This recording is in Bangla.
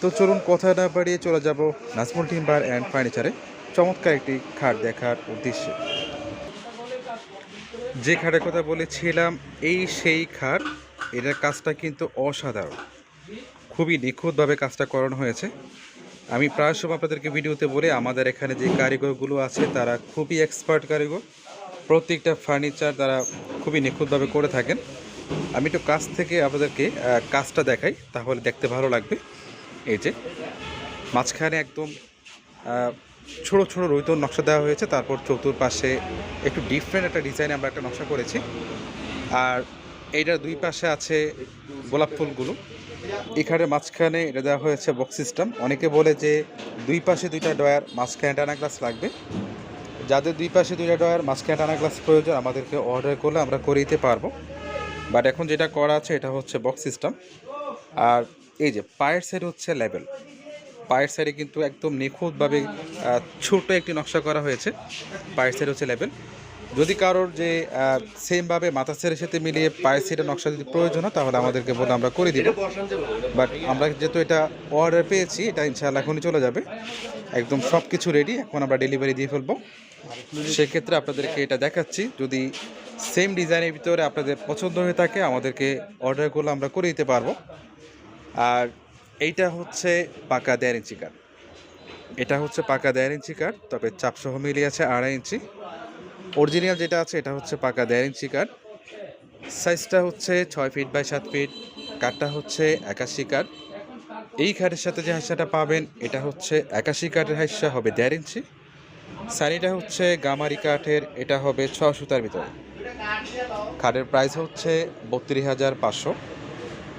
তো চলুন কথা না বাড়িয়ে চলে যাব নাজমুল টিম্বার অ্যান্ড ফার্নিচারে চমৎকার একটি খাট দেখার উদ্দেশ্যে। যে খাটের কথা বলেছিলাম, এই সেই খাট, এটার কাজটা কিন্তু অসাধারণ। খুবই নিখুঁতভাবে কাজটা করানো হয়েছে। আমি প্রায় সময় আপনাদেরকে ভিডিওতে বলে, আমাদের এখানে যে কারিগরগুলো আছে, তারা খুবই এক্সপার্ট কারিগর। প্রত্যেকটা ফার্নিচার তারা খুবই নিখুঁতভাবে করে থাকেন। আমি একটু কাছ থেকে আপনাদেরকে কাজটা দেখাই, তাহলে দেখতে ভালো লাগবে। এই যে, মাঝখানে একদম ছোট ছোট রৈতন নকশা দেওয়া হয়েছে, তারপর চতুর্পাশে একটু ডিফারেন্ট একটা ডিজাইনে আমরা একটা নকশা করেছি। আর এইটার দুই পাশে আছে গোলাপ ফুলগুলো। এখানে মাঝখানে এটা দেওয়া হয়েছে বক্স সিস্টেম অনেকে বলে যে দুই পাশে দুইটা ডয়ার মাঝখানে টানা গ্লাস লাগবে। যাদের দুই পাশে দুইটা ডয়ার মাঝখানে টানা গ্লাস প্রয়োজন, আমাদেরকে অর্ডার করলে আমরা করে দিতে পারব। বাট এখন যেটা করা আছে, এটা হচ্ছে বক্স সিস্টেম আর এই যে, পায়ের সাইড হচ্ছে লেভেল পায়ের সাইডে কিন্তু একদম নিখুঁতভাবে ছোট একটি নকশা করা হয়েছে। পায়ের সাইড হচ্ছে লেভেল যদি কারোর যে সেমভাবে মাথা সেরের সাথে মিলিয়ে পায়ের সাইডের নকশা যদি প্রয়োজন হয়, তাহলে আমাদেরকে বলে আমরা করে দিব। বাট আমরা যেহেতু এটা অর্ডার পেয়েছি, এটা ইনশাআল্লাহ এখনই চলে যাবে। একদম সব কিছু রেডি এখন আমরা ডেলিভারি দিয়ে ফেলব। সেক্ষেত্রে আপনাদেরকে এটা দেখাচ্ছি। যদি সেম ডিজাইনের ভিতরে আপনাদের পছন্দ হয়ে থাকে, আমাদেরকে অর্ডার করলে আমরা করে দিতে পারব। আর এইটা হচ্ছে পাকা দেড় ইঞ্চি কাঠ। এটা হচ্ছে পাকা দেড় ইঞ্চি কাঠ, তবে চাপসহ মিলিয়ে আছে আড়াই ইঞ্চি। অরিজিনাল যেটা আছে, এটা হচ্ছে পাকা দেড় ইঞ্চি কাঠ। সাইজটা হচ্ছে ছয় ফিট বাই সাত ফিট কাঠটা হচ্ছে একাশি কাঠ। এই কাঠের সাথে যে হাঁসাটা পাবেন, এটা হচ্ছে একাশি কাঠের হাঁসা হবে দেড় ইঞ্চি। সানিটা হচ্ছে গামারি কাঠের, এটা হবে ছ সুতার ভিতরে। খাটের প্রাইস হচ্ছে বত্রিশ হাজার পাঁচশো।